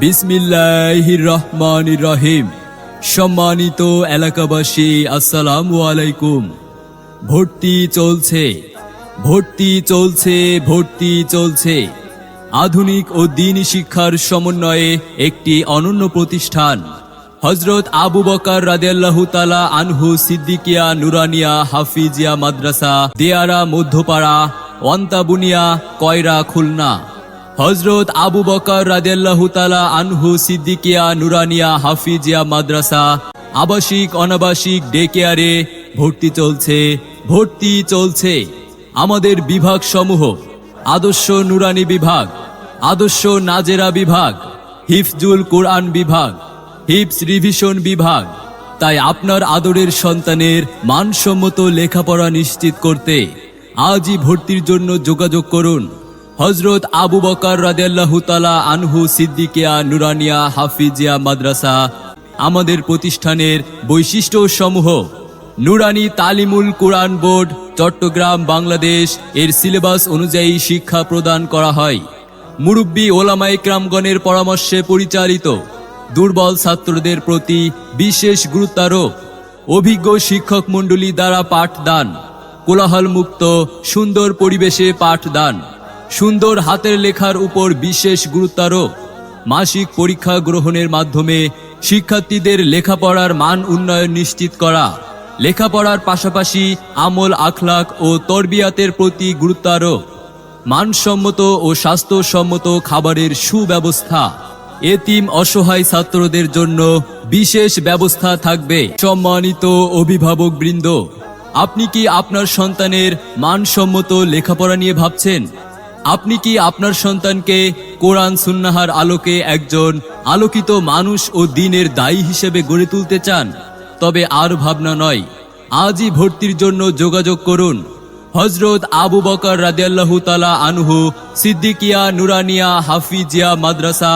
বিসমিল্লাহির রহমান রহিম সম্মানিত এলাকাবাসী, আসসালামু আলাইকুম। ভর্তি চলছে ভর্তি চলছে ভর্তি চলছে। আধুনিক ও দিনী শিক্ষার সমন্বয়ে একটি অনন্য প্রতিষ্ঠান। হজরত আবু বকার রাদিয়াল্লাহু তালা আনহু, সিদ্দিকিয়া, নুরানিয়া, হাফিজিয়া মাদ্রাসা, দেয়ারা, মধ্যপাড়া, ওয়ান্তাবুনিয়া, কয়রা, খুলনা। হজরত আবু বকর রাদেল্লাহু তালা আনহু, সিদ্দিকিয়া, নুরানিয়া, হাফিজিয়া মাদ্রাসা, আবাসিক, অনাবাসিক ডে কেয়ারে ভর্তি চলছে ভর্তি চলছে। আমাদের বিভাগ সমূহ আদর্শ নুরানি বিভাগ, আদর্শ নাজেরা বিভাগ, হিফজুল কোরআন বিভাগ হিপস রিভিশন বিভাগ, তাই আপনার আদরের সন্তানের মানসম্মত লেখাপড়া নিশ্চিত করতে আজই ভর্তির জন্য যোগাযোগ করুন। হজরত আবু বকর রাদাল্লাহুতালা আনহু, সিদ্দিকিয়া, নুরানিয়া, হাফিজিয়া মাদ্রাসা আমাদের প্রতিষ্ঠানের বৈশিষ্ট্য সমূহ নুরানি তালিমুল কোরআন বোর্ড, চট্টগ্রাম, বাংলাদেশ, এর সিলেবাস অনুযায়ী শিক্ষা প্রদান করা হয়। মুরব্বী ওলামাই ক্রামগণের পরামর্শে পরিচালিত। দুর্বল ছাত্রদের প্রতি বিশেষ গুরুত্বারোপ। অভিজ্ঞ শিক্ষক মণ্ডলী দ্বারা পাঠদান। কোলাহল মুক্ত সুন্দর পরিবেশে পাঠদান। সুন্দর হাতের লেখার উপর বিশেষ গুরুত্বারোপ। মাসিক পরীক্ষা গ্রহণের মাধ্যমে শিক্ষার্থীদের লেখাপড়ার মান উন্নয়ন নিশ্চিত করা, লেখাপড়ার পাশাপাশি আমল আখলাক ও তরবিয়াতের প্রতি গুরুত্বারোপ, মানসম্মত ও স্বাস্থ্যসম্মত খাবারের সুব্যবস্থা। এতিম অসহায় ছাত্রদের জন্য বিশেষ ব্যবস্থা থাকবে, সম্মানিত অভিভাবক বৃন্দ। আপনি কি আপনার সন্তানের মানসম্মত লেখাপড়া নিয়ে ভাবছেন? আপনি কি আপনার সন্তানকে কোরআন সুন্নাহার আলোকে একজন আলোকিত মানুষ ও দিনের দায়ী হিসেবে গড়ে তুলতে চান? তবে আর ভাবনা নয়। আজই ভর্তির জন্য যোগাযোগ করুন। হজরত আবু বকর রাজিয়াল্লাহ তালা আনহু, সিদ্দিকিয়া, নুরানিয়া, হাফিজিয়া মাদ্রাসা